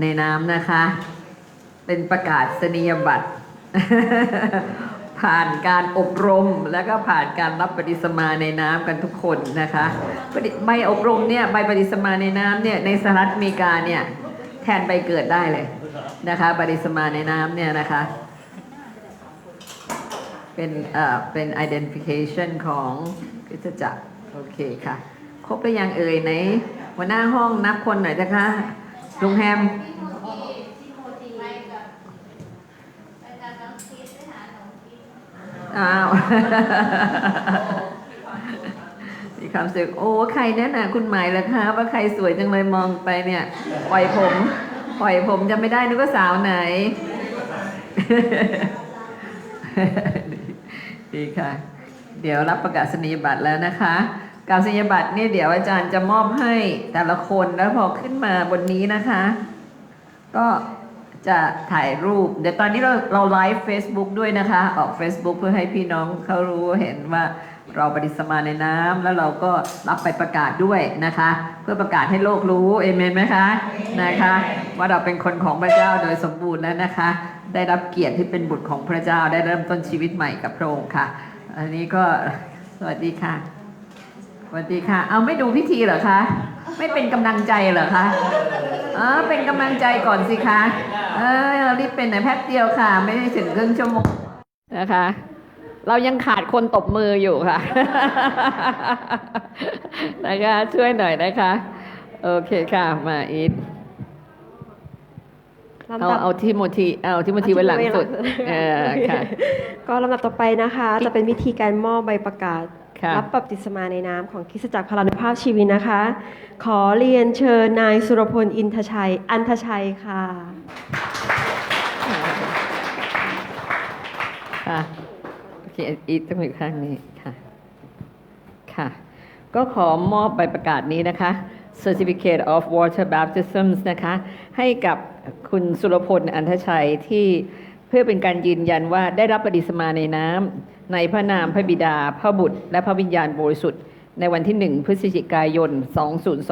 ในน้ำนะคะ เป็นประกาศนียบัตร ผ่านการอบรมแล้วก็ผ่านการรับปฏิสมาในน้ำกันทุกคนนะคะใบอบรมเนี่ยใบปฏิสมาในน้ำเนี่ยในสหรัฐอเมริกาเนี่ยแทนใบเกิดได้เลยนะคะปฏิสมาในน้ำเนี่ยนะคะ เป็นเอ่อเป็น identification ของคริสตจักรโอเคค่ะ ครบหรือยังเอ่ยไหนหัวหน้าห้องนับคนหน่อยนะคะ ลุงแฮมอ้าวมีความสึกโอ้ใครเนี่ยนะคุณหมายเหรอคะว่าใครสวยจังเลยมองไปเนี่ยปล่อยผมปล่อยผมจะไม่ได้นึกว่าสาวไหน ดีค่ะ เดี๋ยวรับประกาศนียบัตรแล้วนะคะ กาศนียบัตรเนี่ยเดี๋ยวอาจารย์จะมอบให้แต่ละคนแล้วพอขึ้นมาบนนี้นะคะ ก็จะถ่ายรูป เดี๋ยวตอนนี้เราเราไลฟ์ Facebook ด้วยนะคะ ออก Facebook เพื่อให้พี่น้องเขารู้เห็นว่าเราปฏิสมาในน้ำแล้วเราก็รับไปประกาศด้วยนะคะ เพื่อประกาศให้โลกรู้เอเมนไหมคะนะคะ ว่าเราเป็นคนของพระเจ้าโดยสมบูรณ์แล้วนะคะ ได้รับเกียรติที่เป็นบุตรของพระเจ้าได้เริ่มต้นชีวิตใหม่กับพระองค์ค่ะ อันนี้ก็สวัสดีค่ะ สวัสดีค่ะ เอาไม่ดูพิธีเหรอคะ ไม่เป็นกำลังใจเหรอคะเออเป็นกำลังใจก่อนสิคะ เออเรารีบเป็นหน่อยแป๊บเดียวค่ะ ไม่ได้ถึงครึ่งชั่วโมงนะคะ เรายังขาดคนตบมืออยู่ค่ะ นะคะ ช่วยหน่อยนะคะ โอเคค่ะ มาอีทลำเอาดับเอาทิโมธีเอาทิโมธีไว้หลังสุด เออค่ะ ก็ลำดับต่อไปนะคะ จะเป็นวิธีการมอบใบประกาศ ค่ะรับบัพติศมาในน้ำของคริสตจักรพลานุภาพชีวิตนะคะ ขอเรียนเชิญนายสุรพลอินทชัย อันทชัยค่ะค่ะโอเคอีทต้องอยู่ข้างนี้ค่ะค่ะ ก็ขอมอบใบประกาศนี้นะคะ Certificate of Water Baptisms นะคะ ให้กับคุณสุรพลอันทชัยที่เพื่อเป็นการยืนยันว่าได้รับปฏิสมาในน้ำ ในพระนามพระบิดา พระบุตร และพระวิญญาณบริสุทธิ์ ในวันที่ 1 พฤศจิกายน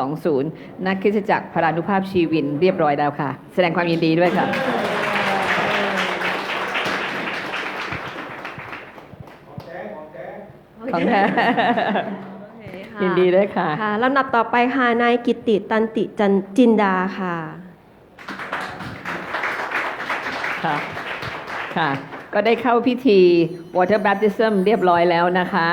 2020 นักคริสตจักรพรานุภาพชีวินเรียบร้อยแล้วค่ะ แสดงความยินดีด้วยค่ะ ของแท้ยินดีด้วยค่ะ ค่ะลำดับต่อไปค่ะ นายกิตติตันติจันจินดาค่ะ ค่ะ ค่ะ ก็ได้เข้าพิธี water baptism เรียบร้อยแล้วนะคะ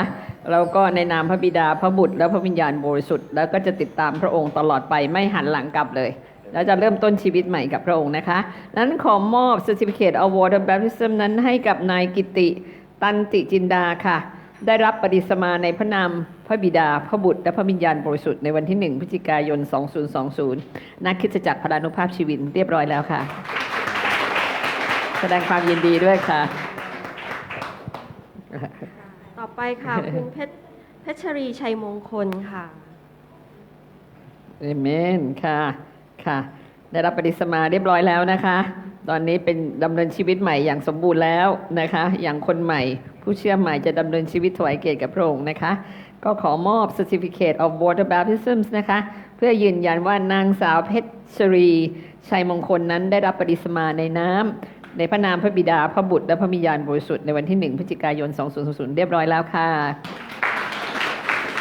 แล้วก็ในนามพระบิดาพระบุตรและพระวิญญาณบริสุทธิ์แล้วก็จะติดตามพระองค์ตลอดไปไม่หันหลังกลับเลยแล้วจะเริ่มต้นชีวิตใหม่กับพระองค์นะคะ นั้นขอมอบ certificate of water baptism นั้นให้กับนายกิติตันติจินดาค่ะ ได้รับปฏิสมาในพระนามพระบิดา พระบุตร และพระวิญญาณบริสุทธิ์ในวันที่ 1พฤศจิกายน 2020นักคริสตจักรพลานุภาพชีวินเรียบร้อยแล้วค่ะ แสดงความยินดีด้วยค่ะ ไปค่ะ คุณเพชรเพชรรีชัยมงคลค่ะเอเมนค่ะค่ะ ได้รับปฏิสมาเรียบร้อยแล้วนะคะ ตอนนี้เป็นดำเนินชีวิตใหม่อย่างสมบูรณ์แล้วนะคะ อย่างคนใหม่ ผู้เชื่อใหม่จะดำเนินชีวิตถวายเกียรติกับพระองค์นะคะ ก็ขอมอบ Certificate of Water Baptisms นะคะ เพื่อยืนยันว่านางสาวเพชรชรี ชัยมงคลนั้นได้รับปฏิสมาในน้ำ ในพระนามพระบิดาพระบุตรและพระวิญญาณบริสุทธิ์ในวันที่1พฤศจิกายน 2000 เรียบร้อยแล้วค่ะ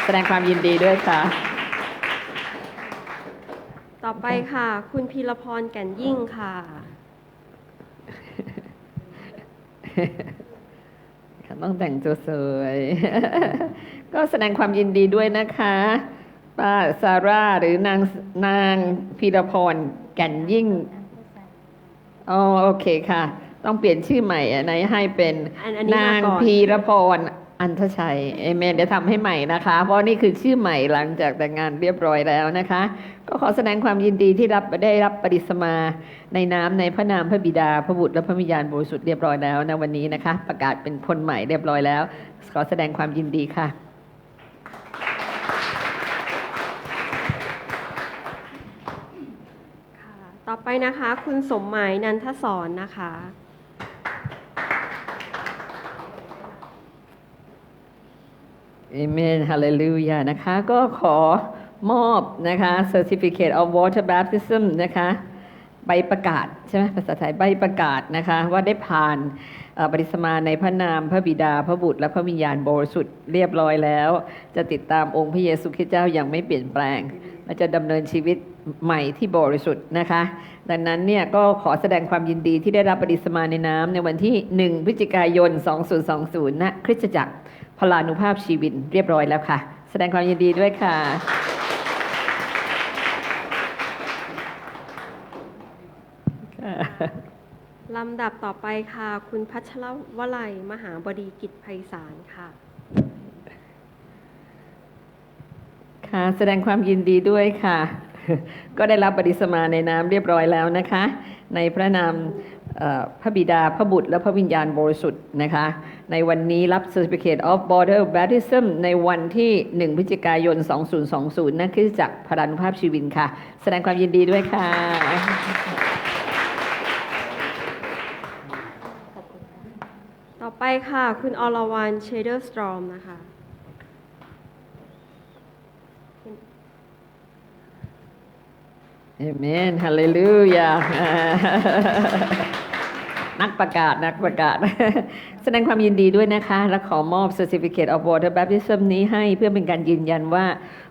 แสดงความยินดีด้วยค่ะ ต่อไปค่ะ คุณพีรพรแก่นยิ่งค่ะค่ะต้องแต่งตัวสวย ก็แสดงความยินดีด้วยนะคะป้าซาร่าหรือนางนางพีรพรแก่นยิ่ง อ๋อโอเคค่ะ ต้องเปลี่ยนชื่อใหม่อะไหนให้เป็นอันอันนี้นางมาก่อน พีรพรอันทชัยเอเมนเดี๋ยวทำให้ใหม่นะคะ เพราะนี่คือชื่อใหม่หลังจากแต่งงานเรียบร้อยแล้วนะคะ ก็ขอแสดงความยินดีที่รับได้รับปฏิสมาในน้ำในพระนามพระบิดาพระบุตรและพระวิญญาณบริสุทธิ์เรียบร้อยแล้วนะวันนี้นะคะ ประกาศเป็นคนใหม่เรียบร้อยแล้ว ขอแสดงความยินดีค่ะ ค่ะ ต่อไปนะคะ คุณสมหมายนันทศรนะคะ เอเมนฮาเลลูยานะคะ ก็ขอมอบนะคะ Certificate of Water Baptism นะคะ ใบประกาศ ใช่ไหมภาษาไทยใบประกาศนะคะ ว่าได้ผ่าน ปฏิสมาในพระนามพระบิดาพระบุตรและพระวิญญาณบริสุทธิ์เรียบร้อยแล้ว จะติดตามองค์พระเยซูคริสต์เจ้าอย่างไม่เปลี่ยนแปลงและจะดำเนินชีวิตใหม่ที่บริสุทธิ์นะคะ ดังนั้นเนี่ยก็ขอแสดงความยินดีที่ได้รับปฏิสมาในน้ำในวันที่ 1 พฤศจิกายน 2020ณคริสตจักรพลานุภาพชีวินเรียบร้อยแล้วค่ะ แสดงความยินดีด้วยค่ะ ลำดับต่อไปค่ะ คุณพัชรวลัย มหาบดีกิจไพศาลค่ะ ค่ะ แสดงความยินดีด้วยค่ะ ก็ได้รับปฏิสมาในน้ำเรียบร้อยแล้วนะคะ ในพระนามพระบิดาพระบุตรและพระวิญญาณบริสุทธิ์นะคะ ในวันนี้รับ Certificate of Border Baptism ในวันที่ 1 พฤศจิกายน 2020นั่นคือจากพรานุภาพชีวินค่ะ แสดงความยินดีด้วยค่ะ ต่อ ไปค่ะ คุณอรวรรณเชเดอร์สตรอมนะคะเอเมนฮาเลลูยานักประกาศนักประกาศ แสดงความยินดีด้วยนะคะ และขอมอบ Certificate of Water Baptism นี้ให้เพื่อเป็นการยืนยันว่า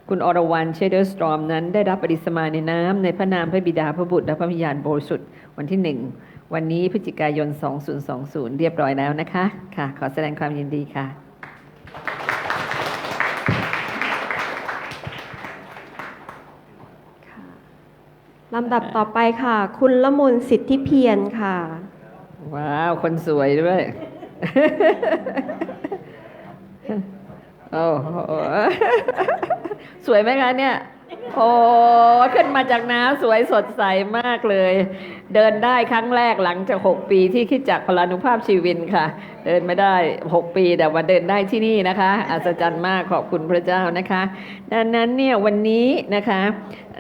คุณอรวรรณเชเดอร์สตรอมนั้นได้รับปฏิสมาในน้ำในพระนามพระบิดาพระบุตรและพระวิญญาณบริสุทธิ์วันที่หนึ่ง วันนี้พฤศจิกายน 2020 เรียบร้อยแล้วนะคะ ค่ะ ขอแสดงความยินดีค่ะ ลำดับต่อไปค่ะ คุณละมุนสิทธิเพียรค่ะ ว้าว คนสวยด้วย โอ้โห สวยไหมคะเนี่ย โอ้ขึ้นมาจากน้ำสวยสดใสมากเลย เดินได้ครั้งแรกหลังจาก6ปีที่คิดจากพลานุภาพชีวินค่ะ เดินไม่ได้6ปีแต่ว่าเดินได้ที่นี่นะคะ อัศจรรย์มากขอบคุณพระเจ้านะคะดังนั้นเนี่ยวันนี้นะคะ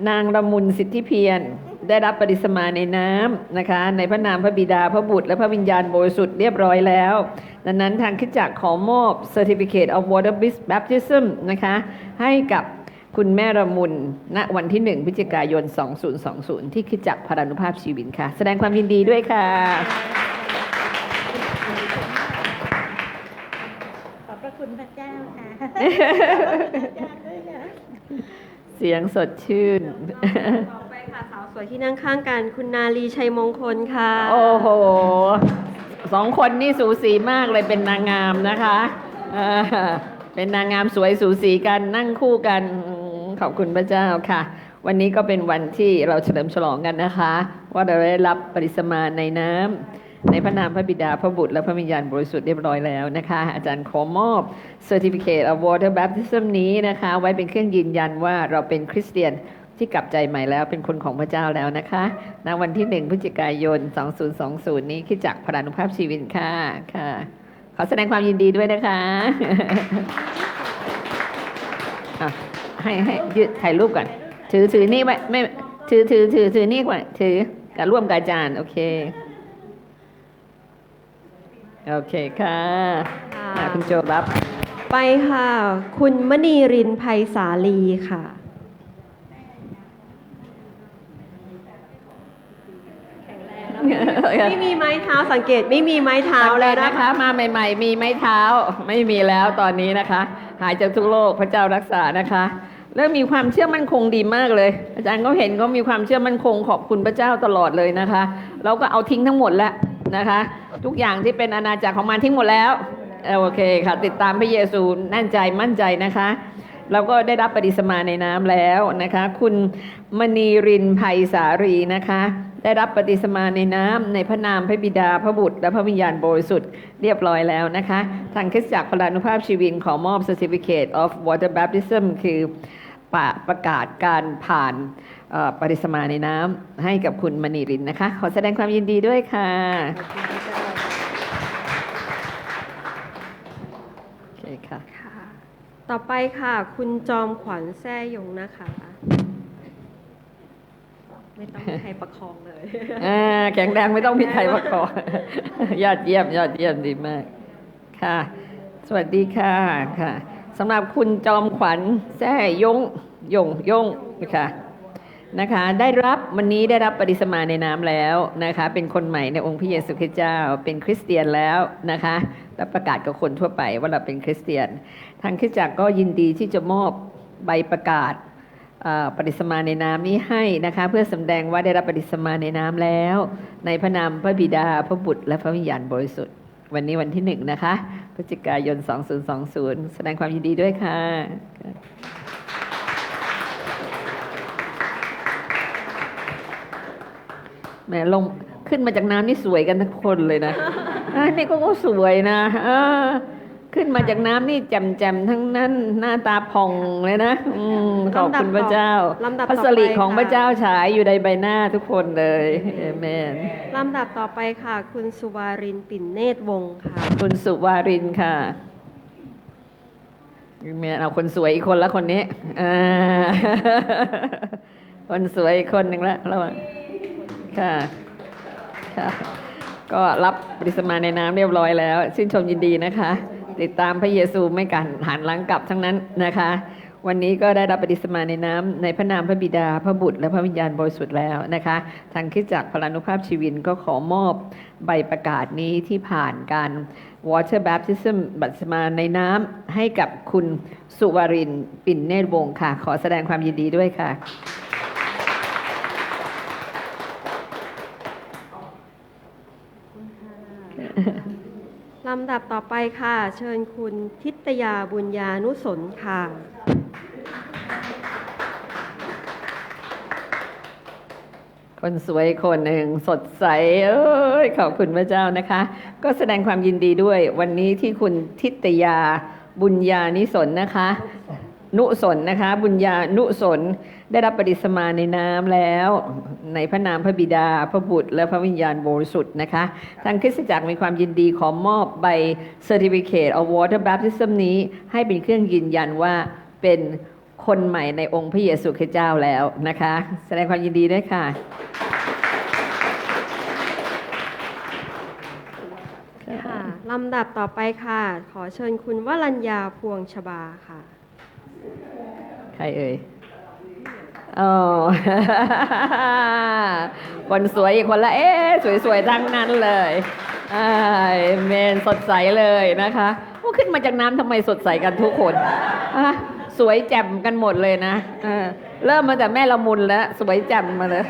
นางละมุนสิทธิเพียรได้รับปฏิสมาในน้ำนะคะ ในพระนามพระบิดาพระบุตรและพระวิญญาณบริสุทธิ์เรียบร้อยแล้ว ดังนั้นทางคิดจักขอมอบ Certificate of Water Baptism นะคะ ให้กับ คุณแม่ละมุนณวันที่1พฤศจิกายน 2020 ที่คริดจักรพรานุภาพชีวินค่ะ แสดงความยินดีด้วยค่ะ ขอบพระคุณพระเจ้าค่ะเสียงสดชื่น ต่อไปค่ะสาวสวยที่นั่งข้างกัน คุณนาลีชัยมงคลค่ะ โอ้โห สองคนนี่สูสีมากเลยเป็นนางงามนะคะเออเป็นนางงามสวยสูสีกันนั่งคู่กันอืม ขอบคุณพระเจ้าค่ะ วันนี้ก็เป็นวันที่เราเฉลิมฉลองกันนะคะ ว่าเราได้รับปริสมาในน้ำในพระนามพระบิดาพระบุตรและพระวิญญาณบริสุทธิ์เรียบร้อยแล้วนะคะ อาจารย์ขอมอบ Certificate of Water Baptism นี้นะคะ ไว้เป็นเครื่องยืนยันว่าเราเป็นคริสเตียนที่กลับใจใหม่แล้วเป็นคนของพระเจ้าแล้วนะคะณวันที่1พฤศจิกายน 2020 นี้คิดจักพรานุภาพชีวิตค่ะค่ะ ขอแสดงความยินดีด้วยนะคะ ให้ให้ยืดถ่ายรูปก่อนถือถือนี่ไว้ไม่ถือถือถือถือนี่ก่อนถือกับร่วมกับอาจารย์โอเคโอเคค่ะค่ะอะ คุณโจรับ ไปค่ะ คุณมณีรินไพศาลีค่ะ ไม่มีไม้เท้าสังเกตไม่มีไม้เท้าเอาแล้แล้ววนะนะคะคะ มาใหม่ ๆ มีไม้เท้า ไม่มีแล้วตอนนี้นะคะ หายจากทุกโรคพระเจ้ารักษานะคะ แล้วมีความเชื่อมั่นคงดีมากเลย อาจารย์ก็เห็นก็มีความเชื่อมั่นคงขอบคุณพระเจ้าตลอดเลยนะคะ เราก็เอาทิ้งทั้งหมดแล้วนะคะ ทุกอย่างที่เป็นอาณาจักรของมันทิ้งหมดแล้วโอเคค่ะ ติดตามพระเยซูแน่นใจมั่นใจนะคะ เราก็ได้รับปฏิสมาในน้ำแล้วนะคะ คุณมณีรินไพศารีนะคะ ได้รับปฏิสมาในน้ำในพระนามพระบิดาพระบุตร และพระวิญญาณบริสุทธิ์เรียบร้อยแล้วนะคะ ทางคริสตจักรพลานุภาพชีวินขอมอบ Certificate of Water Baptism คือ ประประกาศการผ่านเอ่อปฏิสมาในน้ำให้กับคุณมณีรินนะคะ ขอแสดงความยินดีด้วยค่ะโอเคค่ะค่ะ ต่อไปค่ะ คุณจอมขวัญแซ่ยงนะคะ ไม่ต้องมีใครประคองเลยอ่าแข็งแรงไม่ต้องมีใครมาขอยอดเยี่ยมยอดเยี่ยมดีมาก ค่ะ สวัสดีค่ะค่ะ สำหรับคุณจอมขวัญแซ่ยงยงยงนะคะนะคะ ได้รับวันนี้ได้รับปฏิสมาในน้ำแล้วนะคะ เป็นคนใหม่ในองค์พระเยซูคริสต์เจ้า เป็นคริสเตียนแล้วนะคะและประกาศกับคนทั่วไปว่าเราเป็นคริสเตียน ทางคริสตจักรก็ยินดีที่จะมอบใบประกาศปฏิสมาในน้ำนี้ให้นะคะ เพื่อสำแดงว่าได้รับปฏิสมาในน้ำแล้ว ในพระนามพระบิดาพระบุตรและพระวิญญาณบริสุทธิ์ วันนี้วันที่หนึ่งนะคะพฤศจิกายน 2020 แสดงความยินดีด้วยค่ะแหมลงขึ้นมาจากน้ำนี่สวยกันทั้งคนเลยนะนี่ก็ก็สวยนะ ขึ้นมาจากน้ำนี่แจ่มๆทั้งนั้นหน้าตาผ่องเลยนะอืมขอบคุณพระเจ้าลำดับพระต่อสิริไปของค่ะพระเจ้าฉายอยู่ในใบหน้าทุกคนเลยเอเมนลำดับต่อไปค่ะ คุณสุวารินปิ่นเนตรวงศ์ค่ะ คุณสุวารินค่ะเมนเอาคนสวยอีกคนละคนนี้อ่าคนสวยอีกคนหนึ่งละระวังค่ะค่ะก็รับปฏิสมาในน้ำเรียบร้อยแล้ว ชื่นชมยินดีนะคะ ติดตามพระเยซูไม่กันหันหลังกลับทั้งนั้นนะคะ วันนี้ก็ได้รับปฏิสมาในน้ำในพระนามพระบิดาพระบุตรและพระวิญญาณบริสุทธิ์แล้วนะคะ ทางคิดจักพลานุภาพชีวินก็ขอมอบใบประกาศนี้ที่ผ่านการ water baptism บัติศมาในน้ำให้กับคุณสุวารินปิ่นเนตรวงศ์ค่ะ ขอแสดงความยินดีด้วยค่ะ ลำดับต่อไปค่ะ เชิญคุณทิตยาบุญญานุสนค่ะ คนสวยคนหนึ่งสดใสเอ้ยขอบคุณพระเจ้านะคะ ก็แสดงความยินดีด้วยวันนี้ที่คุณทิตยาบุญญานิสนนะคะ นุสนนะคะ บุญญานุสนได้รับปฏิสมาในน้ำแล้ว ในพระนามพระบิดา พระบุตร และพระวิญญาณบริสุทธิ์นะคะ ทางคริสตจักรมีความยินดีขอมอบใบ Certificate of Water Baptism นี้ให้เป็นเครื่องยืนยันว่าเป็นคนใหม่ในองค์พระเยซูคริสต์เจ้าแล้วนะคะ แสดงความยินดีด้วยค่ะค่ะลำดับต่อไปค่ะ ขอเชิญคุณวรัญญาพวงชบาค่ะ ใครเอ่ยอ๋อคนสวยอีกคนละ เอ๊สวยๆทั้งนั้นเลยอ่าเมนสดใสเลยนะคะว่าขึ้นมาจากน้ำทำไมสดใสกันทุกคนสวยแจ่มกันหมดเลยนะเออเริ่มมาจากแม่ละมุนแล้ว สวยแจ่มมาเลย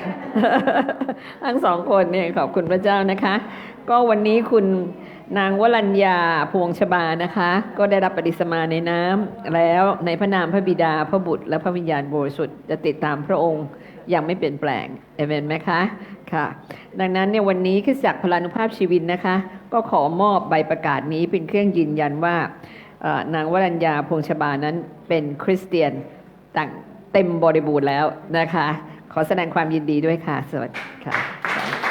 ทั้งสองคนเนี่ยขอบคุณพระเจ้านะคะ ก็วันนี้คุณนางวรัญญาพวงชบานะคะ ก็ได้รับปฏิสมาในน้ำแล้วในพระนามพระบิดาพระบุตร และพระวิญญาณบริสุทธิ์จะติดตามพระองค์อย่างไม่เปลี่ยนแปลงเอเมนไหมคะค่ะ ดังนั้นเนี่ยวันนี้คริสตจักพลานุภาพชีวินนะคะ ก็ขอมอบใบประกาศนี้เป็นเครื่องยืนยันว่านางวรัญญาพวงชบานั้นเป็นคริสเตียนต่างเต็มบริบูรณ์แล้วนะคะ ขอแสดงความยินดีด้วยค่ะ สวัสดีค่ะ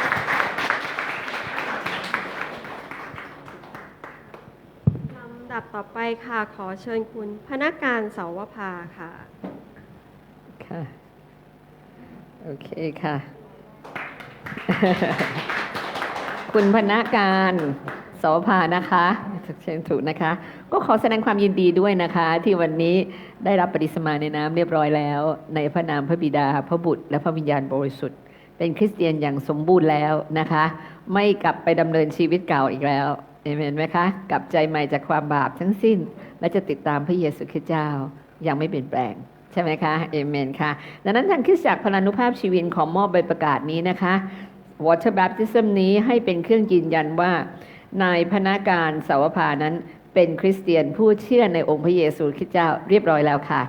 ำดับต่อไปค่ะ ขอเชิญคุณพนักงานเสาวภาค่ะ ค่ะ โอเคค่ะ คุณพนักการสาวภานะคะเชิญถูกนะคะ ก็ขอแสดงความยินดีด้วยนะคะ ที่วันนี้ได้รับปฏิสมาในน้ำเรียบร้อยแล้ว ในพระนามพระบิดา พระบุตร และพระวิญญาณบริสุทธิ์เป็นคริสเตียนอย่างสมบูรณ์แล้วนะคะ ไม่กลับไปดำเนินชีวิตเก่าอีกแล้ว เอเมนไหมคะกลับใจใหม่จากความบาปทั้งสิ้น และจะติดตามพระเยซูคริสต์เจ้าย่างไม่เปลี่ยนแปลงใช่ไหมคะเอเมนค่ะ ดังนั้นทางคริสตจักรพลานุภาพชีวินของมอบใบประกาศนี้นะคะ Water Baptism นี้ให้เป็นเครื่องยืนยันว่านายพนาการสาวภานั้นเป็นคริสเตียนผู้เชื่อในองค์พระเยซูคริสต์เจ้าเรียบร้อยแล้วค่ะ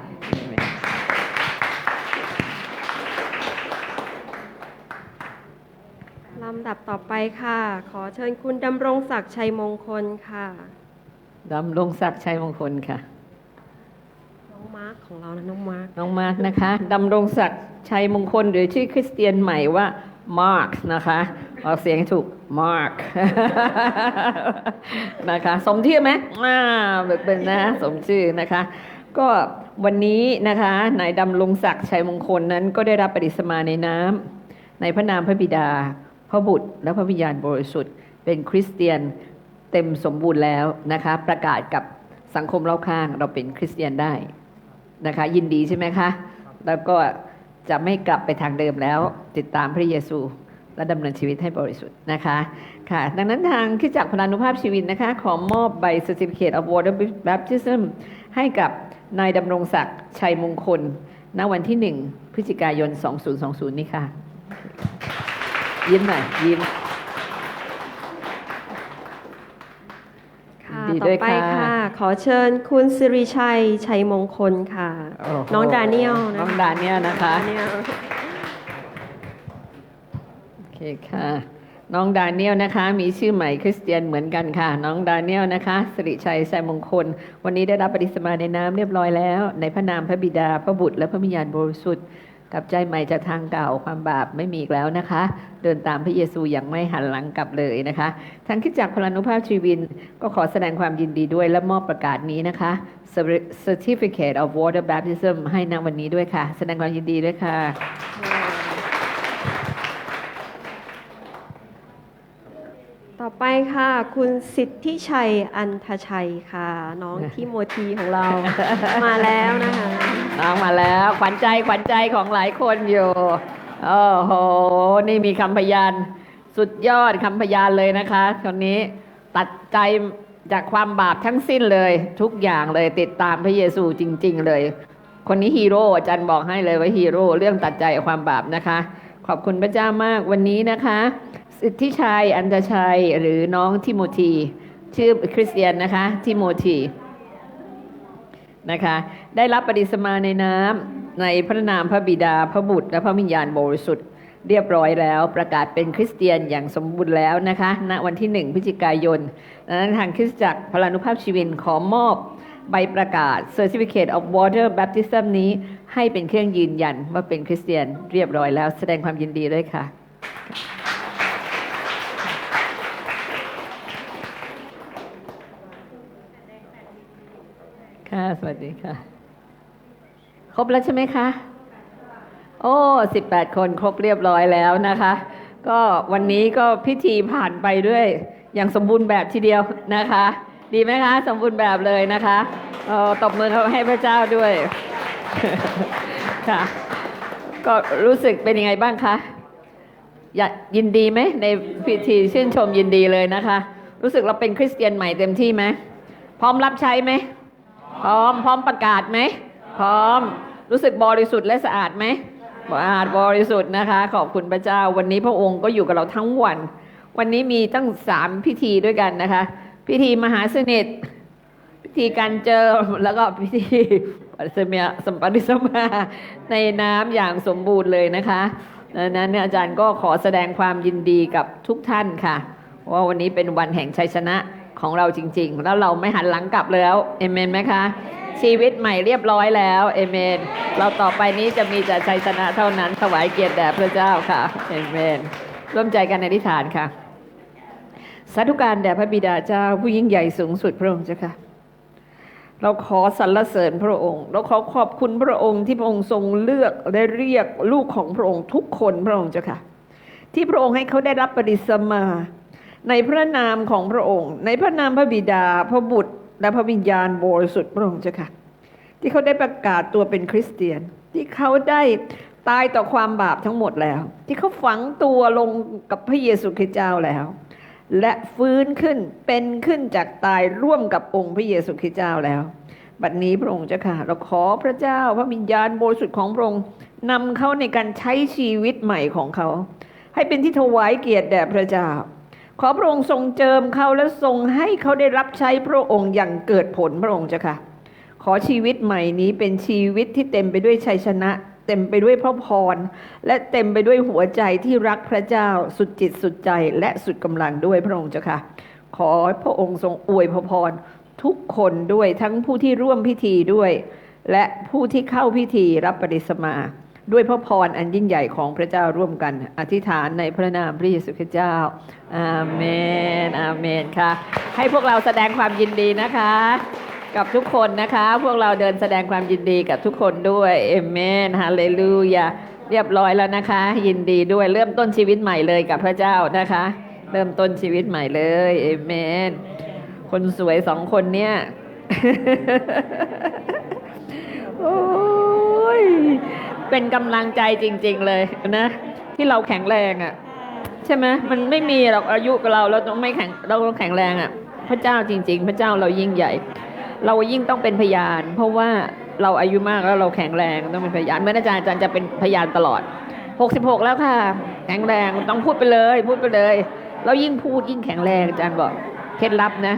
ต่อไปค่ะ ขอเชิญคุณดำรงศักดิ์ชัยมงคลค่ะดำรงศักดิ์ชัยมงคลค่ะ น้องมาร์คของเรานะน้องมาร์คน้องมาร์กนะคะดำรงศักดิ์ชัยมงคลหรือชื่อคริสเตียนใหม่ว่ามาร์กนะคะออกเสียงให้ถูกมาร์กนะคะ สมชื่อไหมอ่าแบบเป็นนะสมชื่อนะคะ ก็วันนี้นะคะนายดำรงศักดิ์ชัยมงคลนั้นก็ได้รับปฏิสมาในน้ำในพระนามพระบิดาพ ระบุตรและพระวิญญาณบริสุทธิ์ เป็นคริสเตียนเต็มสมบูรณ์แล้วนะคะ ประกาศกับสังคมรอบข้างเราเป็นคริสเตียนได้นะคะ ยินดีใช่ไหมคะ แล้วก็จะไม่กลับไปทางเดิมแล้ว ติดตามพระเยซูและดำเนินชีวิตให้บริสุทธิ์นะคะค่ะ ดังนั้นทางที่จากพลานุภาพชีวิตนะคะ ขอมอบใบ Certificate of Water Baptism ให้กับนายดำรงศักดิ์ชัยมงคล ณวันที่ 1 พฤศจิกายน 2020 นี้ค่ะ ยิ้มหน่อยยิ้ม ค่ะดีต่ด้อวยไปค่ะ ค่ะ ขอเชิญคุณสิริชัย ชัยมงคลค่ะโโหน้องดาเนียลนะคะน้องดาเนียลนะคะ ดาเนียล โอเคค่ะ น้องดาเนียลนะคะ มีชื่อใหม่คริสเตียนเหมือนกันค่ะ น้องดาเนียลนะคะสิริชัยชัยมงคล วันนี้ได้รับปฏิสมาในน้ำเรียบร้อยแล้ว ในพระนามพระบิดา พระบุตรและพระวิญญาณบริสุทธิ์ กลับใจใหม่จากทางเก่าความบาปไม่มีอีกแล้วนะคะ เดินตามพระเยซูอย่างไม่หันหลังกลับเลยนะคะทางคิดจักรพลานุภาพชีวินก็ขอแสดงความยินดีด้วยและมอบประกาศนี้นะคะ Certificate of Water Baptism ให้นวันนี้ด้วยค่ะ แสดงความยินดีด้วยค่ะต่อไปค่ะ คุณสิทธิชัยอันทชัยค่ะ น้องที่โมทีของเรามาแล้วนะคะ น้องมาแล้วขวัญใจขวัญใจของหลายคนอยู่โอ้โห นี่มีคำพยานสุดยอดคำพยานเลยนะคะคนนี้ตัดใจจากความบาปทั้งสิ้นเลย ทุกอย่างเลยติดตามพระเยซูจริง ๆ เลย คนนี้ฮีโร่อาจารย์บอกให้เลยว่าฮีโร่เรื่องตัดใจความบาปนะคะ ขอบคุณพระเจ้ามากวันนี้นะคะ สิทธิชัยอันตชัยหรือน้องทิโมธีชื่อคริสเตียนนะคะทิโมธี นะคะได้รับปฏิสมาในน้ำในพระนามพระบิดาพระบุตร และพระวิญญาณบริสุทธิ์เรียบร้อยแล้วประกาศเป็นคริสเตียนอย่างสมบูรณ์แล้วนะคะณวันที่ 1 พฤศจิกายนดังนั้นทางคริสตจักรพลานุภาพชีวินขอมอบใบประกาศ Certificate of Water Baptism นี้ให้เป็นเครื่องยืนยันว่าเป็นคริสเตียนเรียบร้อยแล้วแสดงความยินดีด้วยค่ะ ค่ะ สวัสดีค่ะ ครบแล้วใช่ไหมคะ โอ้สิบแปดคนครบเรียบร้อยแล้วนะคะ ก็วันนี้ก็พิธีผ่านไปด้วยอย่างสมบูรณ์แบบทีเดียวนะคะ ดีไหมคะ สมบูรณ์แบบเลยนะคะตบมือให้พระเจ้าด้วยค่ะ ก็รู้สึกเป็นยังไงบ้างคะยยินดีไหมในพิธีชื่นชมยินดีเลยนะคะ รู้สึกเราเป็นคริสเตียนใหม่เต็มที่ไหมพร้อมรับใช้ไหม พร้อม พร้อมประกาศไหม พร้อม รู้สึกบริสุทธิ์และสะอาดไหมสะอาดบริสุทธิ์นะคะ ขอบคุณพระเจ้า วันนี้พระองค์ก็อยู่กับเราทั้งวัน วันนี้มีตั้งสามพิธีด้วยกันนะคะ พิธีมหาสนิทพิธีการเจอแล้วก็พิธีปัสเมียสัมปัติสมาในน้ำอย่างสมบูรณ์เลยนะคะดังนั้นอาจารย์ก็ขอแสดงความยินดีกับทุกท่านค่ะ ว่าวันนี้เป็นวันแห่งชัยชนะ ของเราจริง ๆ แล้วเราไม่หันหลังกลับแล้วเอเมนไหมคะ ชีวิตใหม่เรียบร้อยแล้วเอเมน เราต่อไปนี้จะมีแต่ชัยชนะเท่านั้นถวายเกียรติแด่พระเจ้าค่ะเอเมน ร่วมใจกันในอธิษฐานค่ะสาธุการแด่พระบิดาเจ้าผู้ยิ่งใหญ่สูงสุดพระองค์เจ้าค่ะเราขอสรรเสริญพระองค์ เราขอขอบคุณพระองค์ที่พระองค์ทรงเลือกได้เรียกลูกของพระองค์ทุกคนพระองค์เจ้าค่ะ ที่พระองค์ให้เขาได้รับปฏิสมา ในพระนามของพระองค์ ในพระนามพระบิดาพระบุตร และพระวิญญาณบริสุทธิ์พระองค์เจ้าค่ะ ที่เขาได้ประกาศตัวเป็นคริสเตียน ที่เขาได้ตายต่อความบาปทั้งหมดแล้ว ที่เขาฝังตัวลงกับพระเยซูคริสต์เจ้าแล้ว และฟื้นขึ้นเป็นขึ้นจากตายร่วมกับองค์พระเยซูคริสต์เจ้าแล้ว บัดนี้พระองค์เจ้าค่ะเราขอพระเจ้าพระวิญญาณบริสุทธิ์ของพระองค์นำเขาในการใช้ชีวิตใหม่ของเขา ให้เป็นที่ถวายเกียรติแด่พระเจ้า ขอพระองค์ทรงเจิมเขาและทรงให้เขาได้รับใช้พระองค์อย่างเกิดผลพระองค์เจ้าค่ะ ขอชีวิตใหม่นี้เป็นชีวิตที่เต็มไปด้วยชัยชนะ เต็มไปด้วยพระพร และเต็มไปด้วยหัวใจที่รักพระเจ้าสุดจิตสุดใจและสุดกำลังด้วยพระองค์เจ้าค่ะ ขอพระองค์ทรงอวยพระพรทุกคนด้วยทั้งผู้ที่ร่วมพิธีด้วย และผู้ที่เข้าพิธีรับปฏิสมา ด้วยพระพรอันยิ่งใหญ่ของพระเจ้าร่วมกัน อธิษฐานในพระนามพระเยซูคริสต์เจ้า อาเมน อาเมนค่ะ ให้พวกเราแสดงความยินดีนะคะ กับทุกคนนะคะ พวกเราเดินแสดงความยินดีกับทุกคนด้วยเอเมนฮาเลลูยาเรียบร้อยแล้วนะคะ ยินดีด้วยเริ่มต้นชีวิตใหม่เลยกับพระเจ้านะคะ เริ่มต้นชีวิตใหม่เลยเอเมน คนสวยสองคนเนี่ยโอ้ย เป็นกำลังใจจริง ๆ เลยนะ ที่เราแข็งแรงอะ่ะ ใช่ไหมมันไม่มีหรอกอายุกับเราเราต้องไม่แข็งเราต้องแข็งแรงอะ่ะ พระเจ้าจริง ๆ พระเจ้าเรายิ่งใหญ่ เรายิ่งต้องเป็นพยาน เพราะว่าเราอายุมากแล้วเราแข็งแรงต้องเป็นพยานเมื่ออาจารย์อาจารย์จะเป็นพยานตลอด 66 แล้วค่ะ แข็งแรงต้องพูดไปเลย พูดไปเลย เรายิ่งพูดยิ่งแข็งแรงอาจารย์บอกเคล็ดลับนะ